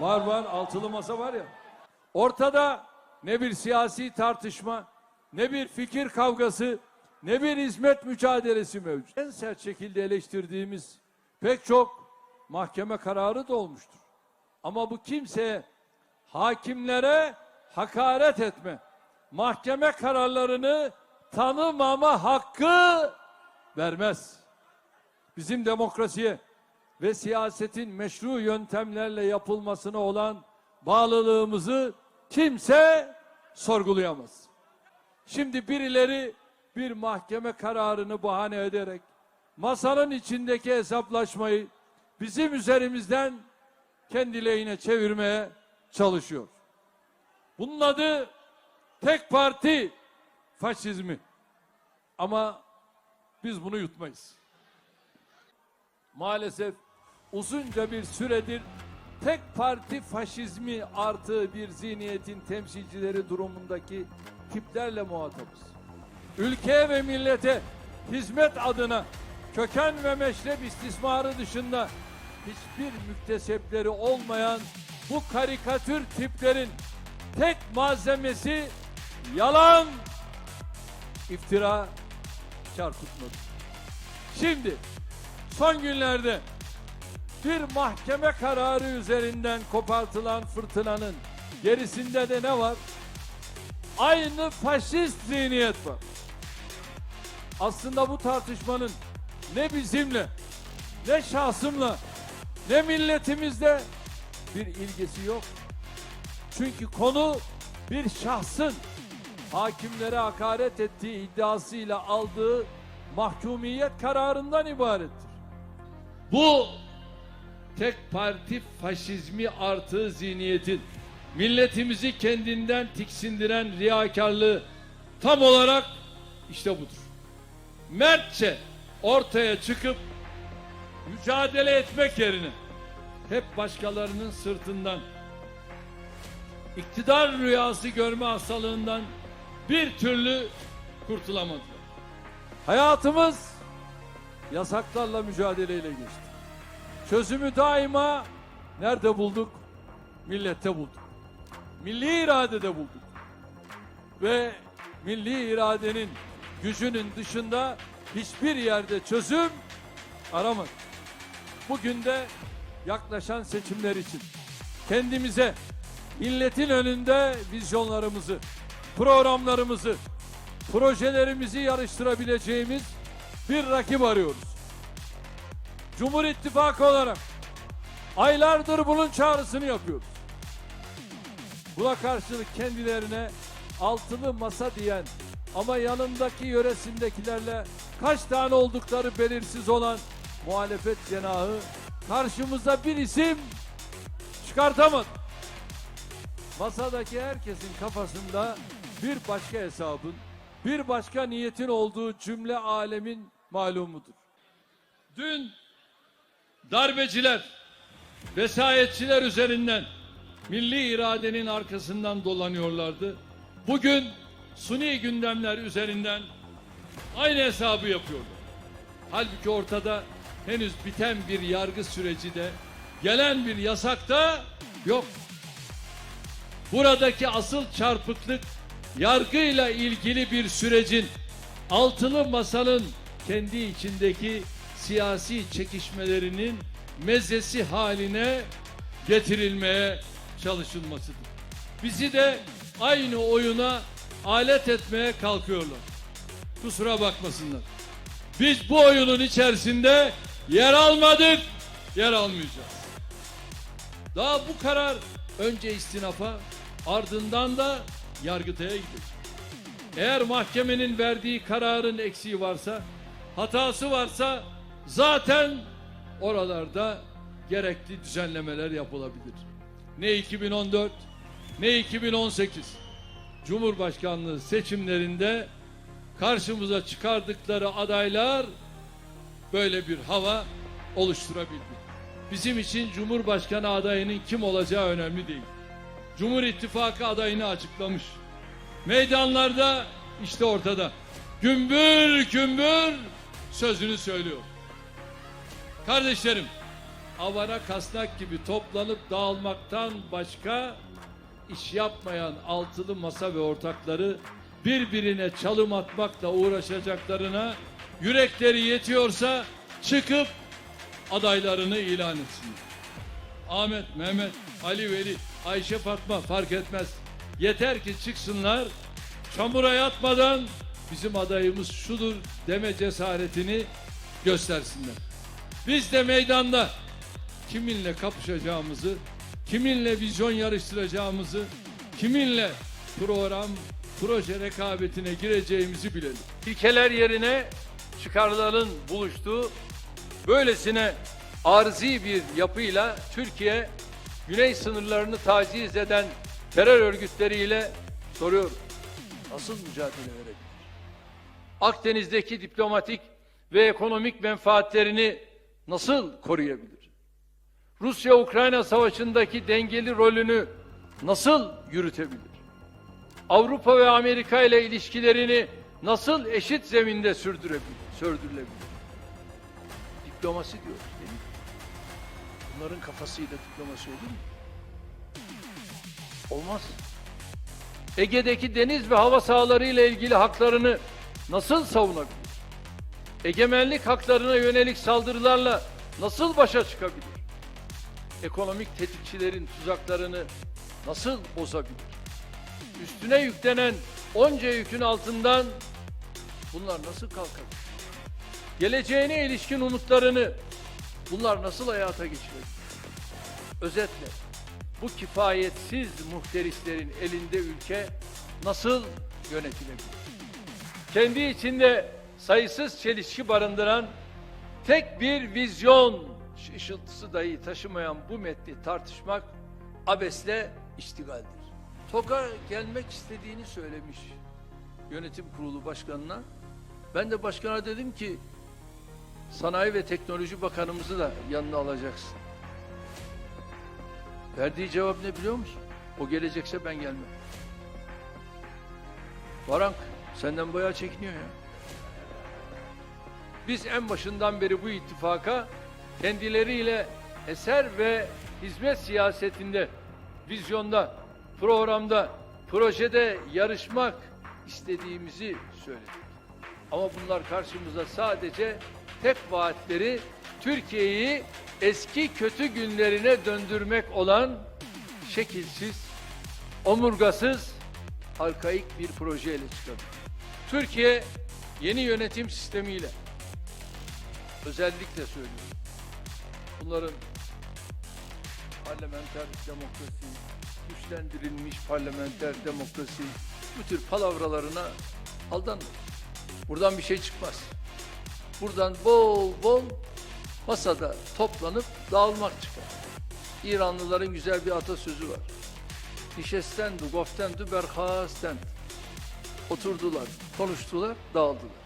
Var var altılı masa var ya. Ortada ne bir siyasi tartışma, ne bir fikir kavgası, ne bir hizmet mücadelesi mevcut. En sert şekilde eleştirdiğimiz pek çok mahkeme kararı da olmuştur. Ama bu kimseye hakimlere hakaret etme, mahkeme kararlarını tanımama hakkı vermez. Bizim demokrasiye ve siyasetin meşru yöntemlerle yapılmasına olan bağlılığımızı kimse sorgulayamaz. Şimdi birileri bir mahkeme kararını bahane ederek masanın içindeki hesaplaşmayı bizim üzerimizden kendi lehine çevirmeye çalışıyor. Bunun adı tek parti faşizmi. Ama biz bunu yutmayız. Maalesef uzunca bir süredir tek parti faşizmi artı bir zihniyetin temsilcileri durumundaki tiplerle muhatabız. Ülkeye ve millete hizmet adına köken ve meşrep istismarı dışında hiçbir müktesepleri olmayan bu karikatür tiplerin tek malzemesi yalan, iftira, çarpıtmadır. Şimdi son günlerde bir mahkeme kararı üzerinden kopartılan fırtınanın gerisinde de ne var? Aynı faşist zihniyet var. Aslında bu tartışmanın ne bizimle, ne şahsımla, ne milletimizle bir ilgisi yok. Çünkü konu bir şahsın hakimlere hakaret ettiği iddiasıyla aldığı mahkumiyet kararından ibarettir. Bu tek parti faşizmi artı zihniyetin milletimizi kendinden tiksindiren riyakarlığı tam olarak işte budur. Mertçe ortaya çıkıp mücadele etmek yerine hep başkalarının sırtından iktidar rüyası görme hastalığından bir türlü kurtulamadılar. Hayatımız yasaklarla mücadeleyle geçti. Çözümü daima nerede bulduk? Millette bulduk. Milli iradede bulduk. Ve milli iradenin gücünün dışında hiçbir yerde çözüm aramadık. Bugün de yaklaşan seçimler için kendimize milletin önünde vizyonlarımızı, programlarımızı, projelerimizi yarıştırabileceğimiz bir rakip arıyoruz. Cumhur İttifakı olarak aylardır bunun çağrısını yapıyoruz. Buna karşılık kendilerine altılı masa diyen ama yanındaki yöresindekilerle kaç tane oldukları belirsiz olan muhalefet cenahı karşımıza bir isim çıkartamadı. Masadaki herkesin kafasında bir başka hesabın, bir başka niyetin olduğu cümle alemin malumudur. Dün darbeciler, vesayetçiler üzerinden milli iradenin arkasından dolanıyorlardı. Bugün suni gündemler üzerinden aynı hesabı yapıyorlar. Halbuki ortada henüz biten bir yargı süreci de gelen bir yasak da yok. Buradaki asıl çarpıklık yargıyla ilgili bir sürecin altılı masanın kendi içindeki siyasi çekişmelerinin mezesi haline getirilmeye çalışılmasıdır. Bizi de aynı oyuna alet etmeye kalkıyorlar. Kusura bakmasınlar. Biz bu oyunun içerisinde yer almadık, yer almayacağız. Daha bu karar önce istinafa ardından da yargıtaya gidecek. Eğer mahkemenin verdiği kararın eksiği varsa, hatası varsa zaten oralarda gerekli düzenlemeler yapılabilir. Ne 2014 ne 2018 Cumhurbaşkanlığı seçimlerinde karşımıza çıkardıkları adaylar böyle bir hava oluşturabildi. Bizim için Cumhurbaşkanı adayının kim olacağı önemli değil. Cumhur İttifakı adayını açıklamış. Meydanlarda işte ortada. Gümbür gümbür sözünü söylüyor. Kardeşlerim, avara kasnak gibi toplanıp dağılmaktan başka iş yapmayan altılı masa ve ortakları birbirine çalım atmakla uğraşacaklarına yürekleri yetiyorsa çıkıp adaylarını ilan etsinler. Ahmet, Mehmet, Ali Veli, Ayşe Fatma fark etmez. Yeter ki çıksınlar, çamura yatmadan bizim adayımız şudur deme cesaretini göstersinler. Biz de meydanda kiminle kapışacağımızı, kiminle vizyon yarıştıracağımızı, kiminle program, proje rekabetine gireceğimizi bilelim. İlkeler yerine çıkarların buluştuğu böylesine arzi bir yapıyla Türkiye güney sınırlarını taciz eden terör örgütleriyle soruyor. Nasıl mücadele verebilir? Akdeniz'deki diplomatik ve ekonomik menfaatlerini nasıl koruyabilir? Rusya-Ukrayna savaşındaki dengeli rolünü nasıl yürütebilir? Avrupa ve Amerika ile ilişkilerini nasıl eşit zeminde sürdürebilir, sürdürülebilir? Diplomasi diyoruz değil mi? Bunların kafasıyla diplomasi olur mu? Olmaz. Ege'deki deniz ve hava sahaları ile ilgili haklarını nasıl savunabilir? Egemenlik haklarına yönelik saldırılarla nasıl başa çıkabilir? Ekonomik tetikçilerin tuzaklarını nasıl bozabilir? Üstüne yüklenen onca yükün altından bunlar nasıl kalkabilir? Geleceğine ilişkin umutlarını bunlar nasıl hayata geçirir? Özetle bu kifayetsiz muhterislerin elinde ülke nasıl yönetilebilir? Kendi içinde sayısız çelişki barındıran tek bir vizyon ışıltısı dahi taşımayan bu metni tartışmak abesle iştigaldir. TOK'a gelmek istediğini söylemiş yönetim kurulu başkanına. Ben de başkana dedim ki Sanayi ve Teknoloji Bakanımızı da yanına alacaksın. Verdiği cevap ne biliyor musun? O gelecekse ben gelmem. Varank senden bayağı çekiniyor ya. Biz en başından beri bu ittifaka kendileriyle eser ve hizmet siyasetinde, vizyonda, programda, projede yarışmak istediğimizi söyledik. Ama bunlar karşımıza sadece tek vaatleri Türkiye'yi eski kötü günlerine döndürmek olan şekilsiz, omurgasız, arkaik bir projeyle çıkıyor. Türkiye yeni yönetim sistemiyle özellikle söylüyorum. Bunların parlamenter demokrasi, güçlendirilmiş parlamenter demokrasi bu tür palavralarına aldanmayın. Buradan bir şey çıkmaz. Buradan bol bol masada toplanıp dağılmak çıkar. İranlıların güzel bir atasözü var. Nişesten du, goften du, berhasten. Oturdular, konuştular, dağıldılar.